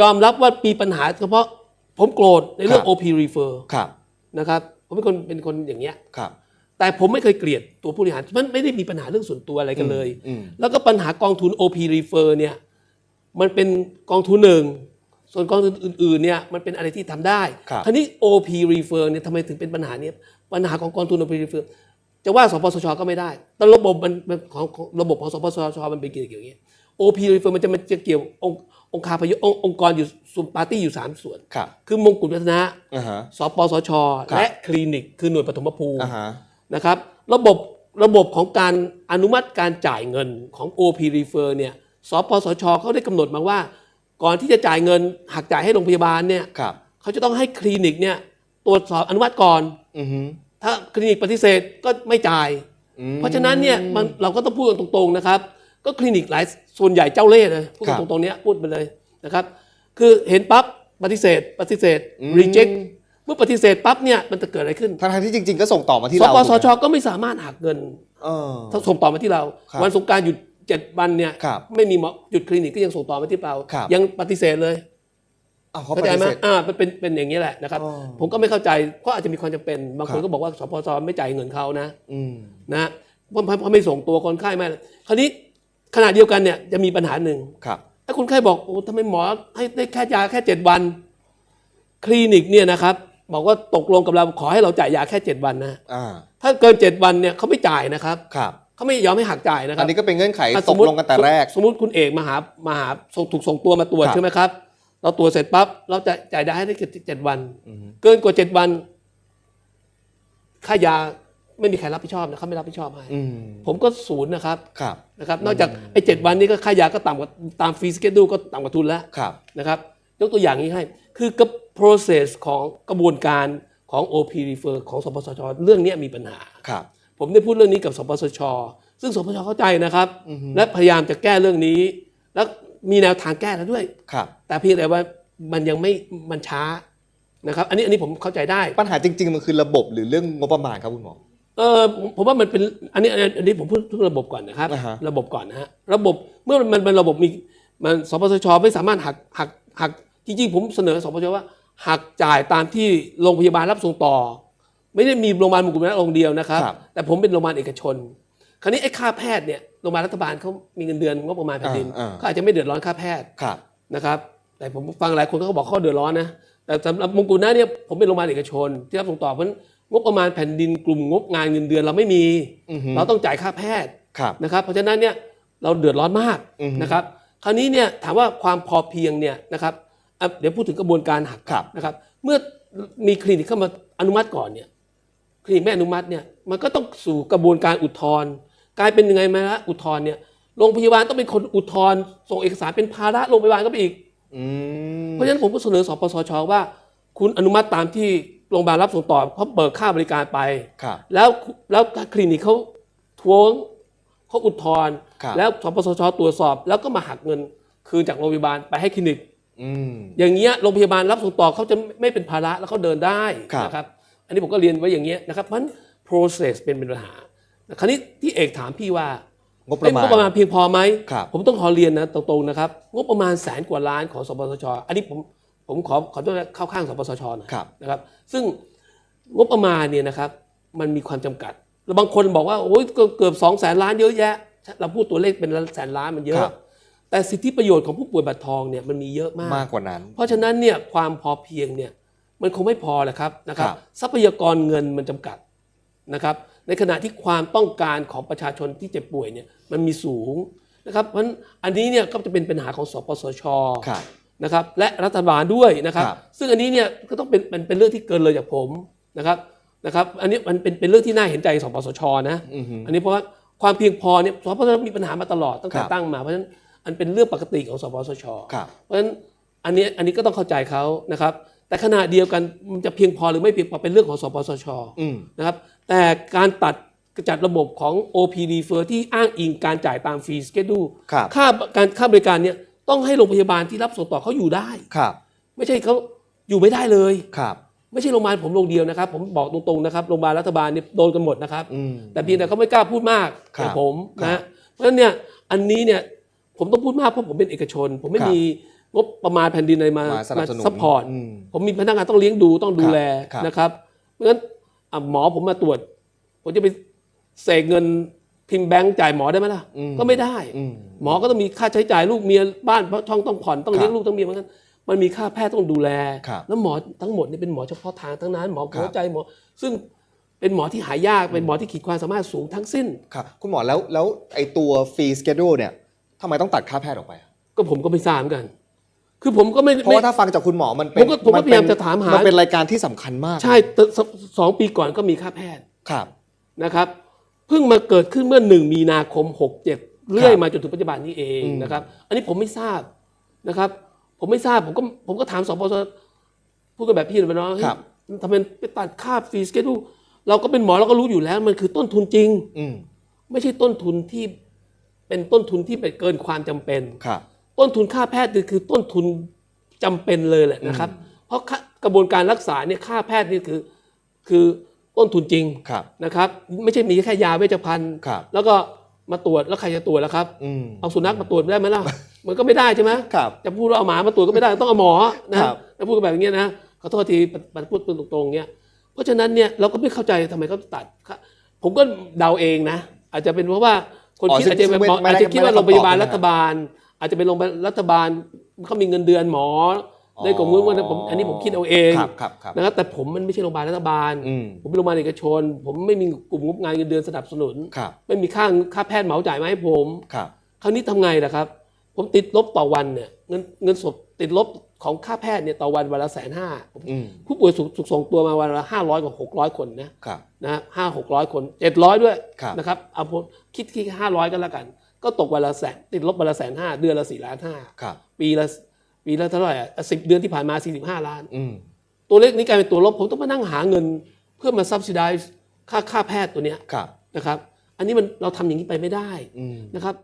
ยอมรับว่ามีปัญหาเฉพาะผมโกรธในเรื่อง ครับ OP refer ครับนะครับ ผมเป็นคนเป็นคนอย่างเงี้ย ครับ แต่ผมไม่เคยเกลียดตัวผู้บริหารมันไม่ได้มีปัญหาเรื่องส่วนตัวอะไรกันเลย อืมแล้วก็ปัญหากองทุน OP refer เนี่ยมันเป็นกองทุนหนึ่ง ส่วนกองทุนอื่นๆเนี่ยมันเป็นอะไรที่ทำได้ครับ ทีนี้ OP refer เนี่ยทำไมถึงเป็นปัญหาเนี้ปัญหาของกองทุน OP refer จะว่าสปสชก็ไม่ได้แต่ระบบมันมันของของระบบของสปสชมันเป็นเกี่ยวอย่างเงี้ย OP refer มันจะมันจะเกี่ยวองค์องค์คาพยพองค์องค์กรอยู่สุปาร์ตี้อยู่สามส่วน ครับคือมงกุฎวัฒนะอ่าฮะ สปสช ครับ และคลินิก คือหน่วยปฐมภูมิอ่าฮะ นะครับ ระบบระบบของการอนุมัติการจ่ายเงินของ OP refer เนี่ยสปสชเขาได้กำหนดมาว่า ก่อนที่จะจ่ายเงินหักจ่ายให้โรงพยาบาลเนี่ยครับ เขาจะต้องให้คลินิกเนี่ยตรวจสอบอนุมัติก่อน อือฮึถ้าคลินิกปฏิเสธก็ไม่จ่ายอืมเพราะฉะนั้นเนี่ยมันเราก็ต้องพูดกันตรงๆนะครับ ก็คลินิกหลายส่วนใหญ่เจ้าเล่ห์เลยพูดครักันบตรงๆเนี้ยพูดไปเลยนะครับคือเห็นปั๊บปฏิเสธ ปฏิเสธอืม reject เมื่อปฏิเสธปั๊บเนี่ยมันจะเกิดอะไรขึ้นทั้งๆที่จริง ๆ ก็ส่งต่อมาที่สเราปสชถูกไหมก็ไม่สามารถหักเงินเออถ้าส่งต่อมาที่เราครับวันสงกรารหยุดเจ็ดวันเนี่ยครับไม่มีหมอหยุดคลินิกก็ยังส่งต่อมาที่เราครับยังปฏิเสธเลยอ้าวเขาเข้าปใจฏิไหมเสธอ่ามันเป็นเป็นอย่างนี้แหละนะครับอ๋อผมก็ไม่เข้าใจเพราะอาจจะมีความจำเป็น บางคนครับก็บอกว่าสปสไม่จ่ายเงินเขานะอืมนะเพราะเพราะไม่ส่งตัวคนไข้ไม่คราวนี้ ขณะเดียวกันเนี่ยจะมีปัญหาหนึ่งครับ ถ้าคนไข้บอกโอ้ทำไมหมอให้ได้แค่ยาแค่เจ็ดวัน คลินิกเนี่ยนะครับบอกว่าตกลงกับเราขอให้เราจ่ายยาแค่เจ็ดวันนะอ่าถ้าเกินเจ็ดวันเนี่ยเขาไม่จ่ายนะครับครับเขาไม่ยอมให้หักจ่ายนะคอัรันบนี้ก็เป็นเงื่อนไขอะตกลงกันแต่แรก สมมติคุณเอกมาหามาหาส่งถูกส่งตัวมาตรวจครับใช่ไหมครับ เราตรวจเสร็จปั๊บเราจะจ่ายได้ให้ได้เจ็ดวันอือฮึเกินกว่าเจ็ดวัน ค่ายา ไม่มีใครรับผิดชอบนะเขาไม่รับผิดชอบให้อืมผมก็ศูนย์นะครับครับ นะครับ นอกจากไอ้เจ็ดวันนี้ก็ค่ายาก็ต่ำกว่าตามฟรีสเกดูก็ต่ำกว่าทุนแล้วครับ นะครับ ยกตัวอย่างนี้ให้ คือกับ process ของกระบวนการของ OP refer ของสปสชเรื่องเนี้ยมีปัญหา ครับ ผมได้พูดเรื่องนี้กับสปสช ซึ่งสปสชเข้าใจนะครับอือฮึและพยายามจะแก้เรื่องนี้ แล้วมีแนวทางแก้แล้วด้วย ครับ แต่เพียงแต่ว่ามันยังไม่มันช้านะครับ อันนี้อันนี้ผมเข้าใจได้ ปัญหาจริง ๆ มันคือระบบหรือเรื่องงบประมาณครับคุณหมอ เออผมผมว่ามันเป็นอันนี้อันนี้อันนี้ผมพูดเรื่องระบบก่อนนะครับ อ่าฮะ ระบบก่อนนะฮะระบบเมื่อมันเป็นระบบมีมันสปสชไม่สามารถหักหักหักจริงๆผมเสนอสปสชว่า หักจ่ายตามที่โรงพยาบาลรับส่งต่อ ไม่ได้มีโรงพยาบาลมงกุฎวัฒนะโรงเดียวนะครับ ครับ แต่ผมเป็นโรงพยาบาลเอกชน คราวนี้ไอ้ค่าแพทย์เนี่ยโรงพยาบาลรัฐบาลเขามีเงินเดือนงบประมาณแผ่นดินอ่าอ่า เขาอาจจะไม่เดือดร้อนค่าแพทย์ ครับ นะครับแต่ผมฟังหลายคนเขาบอกเขาเดือดร้อนนะแต่สำหรับมงกุฎนะเนี่ยผมเป็นโรงพยาบาลเอกชน ที่รับส่งต่อเพราะฉะนั้น งบประมาณแผ่นดินกลุ่มงบงานเงินเดือนเราไม่มี อือฮึ เราต้องจ่ายค่าแพทย์ครับ นะครับ เพราะฉะนั้นเนี่ยเราเดือดร้อนมากอือฮึ นะครับ คราวนี้เนี่ยถามว่าความพอเพียงเนี่ยนะครับอะเดี๋ยวพูดถึงกระบวนการหัก ครับ นะครับเมื่อมีคลินิกเข้ามาอนุมัติก่อนเนี่ยคลินิกไม่อนุมัติเนี่ยมันก็ต้องสู่กระบวนการอุทธรณ์กลายเป็นยังไงไหมละอุทธรณ์เนี่ยโรงพยาบาลต้องเป็นคนอุทธรณ์ส่งเอกสารเป็นภาระโรงพยาบาลก็ไปอีก อืมเพราะฉะนั้นผมก็เสนอสปสชว่า คุณอนุมัติตามที่ โรงพยาบาลรับส่งต่อเขาเบิกค่าบริการไป ครับ แล้วแล้วคลินิกเขาทวงเขาอุทธรณ์ครับ แล้วสปสชตรวจสอบ แล้วก็มาหักเงินคืนจากโรงพยาบาลไปให้คลินิก อืม อย่างเงี้ยโรงพยาบาลรับส่งต่อเขาจะไม่เป็นภาระแล้วเขาเดินได้ครับ นะครับ อันนี้ผมก็เรียนไว้อย่างเงี้ยนะครับเพราะฉะนั้น process เป็นปัญหาคราวนี้ที่เอกถามพี่ว่างบปเอ้ยระมาณงบประมาณเพียงพอไหมครับ ผมต้องขอเรียนนะตรงๆนะครับ งบประมาณแสนกว่าล้านของสปสชอันนี้ผม ผมขอขอโทษนะเข้าข้างสปสชหน่อยครับนะครับ ซึ่งงบประมาณเนี่ยนะครับ มันมีความจำกัด แล้วบางคนบอกว่าโอ้ยก็เกือบสองแสนล้านเยอะแยะ เราพูดตัวเลขเป็นแสนล้านมันเยครัอะบแต่สิทธิประโยชน์ของผู้ป่วยบัตรทองเนี่ยมันมีเยอะมากมากกว่านั้น เพราะฉะนั้นเนี่ยความพอเพียงเนี่ยมันคงไม่พอแหละครับนะครับครับทรัพยากรเงินมันจำกัดนะครับ ในขณะที่ความต้องการของประชาชนที่เจ็บป่วยเนี่ยมันมีสูงนะครับเพราะฉะนั้นอันนี้เนี่ยก็จะเป็นปัญหาของสปสชครับ นะครับและรัฐบาลด้วยนะครับครับ ซึ่งอันนี้เนี่ยก็ต้องเป็นเป็นเป็นเรื่องที่เกินเลยจากผมนะครับนะครับอันนี้มันเป็นเป็นเรื่องที่น่าเห็นใจสปสชนะอือฮึ อันนี้เพราะว่าความเพียงพอเนี่ยสปสชมีปัญหามาตลอดตั้งแต่ครับ ตั้งมาเพราะฉะนั้นอันเป็นเรื่องปกติของสปสช ครับ เพราะฉะนั้นอันนี้อันนี้ก็ต้องเข้าใจเขานะครับ แต่ขณะเดียวกันมันจะเพียงพอหรือไม่เพียงพอเป็นเรื่องของสปสชอืม นะครับแต่การตัดกระจัดระบบของ OP refer ที่อ้างอิงการจ่ายตามฟรีสเกดูครับ ค่าการค่าบริการเนี่ย ต้องให้โรงพยาบาลที่รับส่งต่อเขาอยู่ได้ ครับ ไม่ใช่เขาอยู่ไม่ได้เลย ครับ ไม่ใช่โรงพยาบาลผมโรงเดียวนะครับ ผมบอกตรงๆนะครับโรงพยาบาลรัฐบาลเนี่ยโดนกันหมดนะครับ อืม แต่เพียงแต่เขาไม่กล้าพูดมากครับอย่างผมครันะบเพราะฉะนั้นเนี่ยอันนี้เนี่ยผมต้องพูดมากเพราะผมเป็นเอกชน ผมไม่ครับมีงบประมาณแผ่นดินอะไรมามาสนับสนุนซัพพอร์ตอืมผมมีพนักงานต้องเลี้ยงดูต้องดูแลครับนะครับ เพราะฉะนั้นอะหมอผมมาตรวจ ผมจะไปเสกเงิน พิมพ์แบงก์จ่ายหมอได้ไหมล่ะ อืมก็ไม่ได้ อืมหมอก็ต้องมีค่าใช้จ่ายลูกเมียบ้านเพราะช่องต้องผ่อนต้องครับเลี้ยงลูกต้องเมียเหมือนกันมันมีค่าแพทย์ต้องดูแล ครับแล้วหมอทั้งหมดเนี่ยเป็นหมอเฉพาะทางทั้งนั้น หมอครับหัวใจหมอ ซึ่งเป็นหมอที่หายากเป็นหมอที่ขีดความสามารถสูงทั้งสิ้น ครับคุณหมอแล้วแล้วไอตัวฟรีสเกดูเนี่ยทำไมต้องตัดค่าแพทย์ออกไปอะก็ผมก็ไม่ทราบเหมือนกัน คือผมก็ไม่เพราะว่าถ้าฟังจากคุณหมอมันเป็นผมก็ผมก็นพยายามจะถามหามั นเป็นรายการที่สำคัญมากใช่แต่สสองปีก่อนก็มีค่าแพทย์ ครับ นะครับ เพิ่งมาเกิดขึ้นเมื่อหนึ่งมีนาคม 67 เรื่อยครับมาจนถึงปัจจุบันนี้เองอืมนะครับ อันนี้ผมไม่ทราบนะครับ ผมไม่ทราบผมก็ผมก็ถามสปสพูดกันแบบพี่เลยนะเฮ้ยครับทำไมไปตัดค่าฟรีสเกดูเราก็เป็นหมอเราก็รู้อยู่แล้วมันคือต้นทุนจริง อืมไม่ใช่ต้นทุนที่เป็นต้นทุนที่ไปเกินความจำเป็นครับ ต้นทุนค่าแพทย์นี่คือต้นทุนจำเป็นเลยแหละนะครับ เพราะค่ากระบวนการรักษาเนี่ยค่าแพทย์นี่คือคือ ต้นทุนจริงครับนะครับ ไม่ใช่มีแค่ยาเวชภัณฑ์ ครับ แล้วก็มาตรวจแล้วใครจะตรวจล่ะครับอืม เอาสุนัขมาตรวจได้ไหมล่ะ มันก็ไม่ได้ใช่ไหมครับจะพูดว่าเอาหมามาตรวจก็ไม่ได้ต้องเอาหมอนะครับแล้วพูดกันแบบนี้นะขอโทษทีปพูดตรงๆเนี้ยเพราะฉะนั้นเนี่ยเราก็ไม่เข้าใจทำไมเขาตัดค่าผมก็เดาเองนะ อาจจะเป็นเพราะว่าคนอ๋อคิดซึ่งอาจจะเป็นซึ่งไม่หมอไม่ได้อาจจะคิดว่าไม่ได้โรงพยาบาลคำตอบรัฐบาล อาจจะเป็นโรงพยาบาลรัฐบาลเขามีเงินเดือนหมอ ได้กลุ่มเงินว่าผมอันนี้ผมคิดเอาเองครับครับครับนะครับแต่ผมมันไม่ใช่โรงพยาบาลรัฐบาลอืมผมเป็นโรงพยาบาลเอกชน ผมไม่มีกลุ่มงบงานเงินเดือนสนับสนุนครับไม่มีค่าค่าแพทย์เหมาจ่ายมาให้ผมครับคราวนี้ทำไงล่ะครับ ผมติดลบต่อวันเนี่ยเงินเงินสดติดลบของค่าแพทย์เนี่ยต่อวันวันละแสนห้าอืมผู้ป่วยสุขสุขส่งตัวมาวันละห้าร้อยกว่าหกร้อยคนนะครับนะห้าหกร้อยคนเจ็ดร้อยด้วยครับนะครับเอาผมคิดที่ห้าร้อยก็แล้วกัน ก็ตกวันละแสนติดลบวันละแสนห้าเดือนละสี่ล้านห้าครับปีละ ปีละเท่าไหร่อะสิบเดือนที่ผ่านมาสี่สิบห้าล้านอืมตัวเลขนี้กลายเป็นตัวลบ ผมต้องมานั่งหาเงิน เพื่อมา subsidize ค่าค่าแพทย์ตัวเนี้ยครับนะครับ อันนี้มันเราทำอย่างนี้ไปไม่ได้อืมนะครับ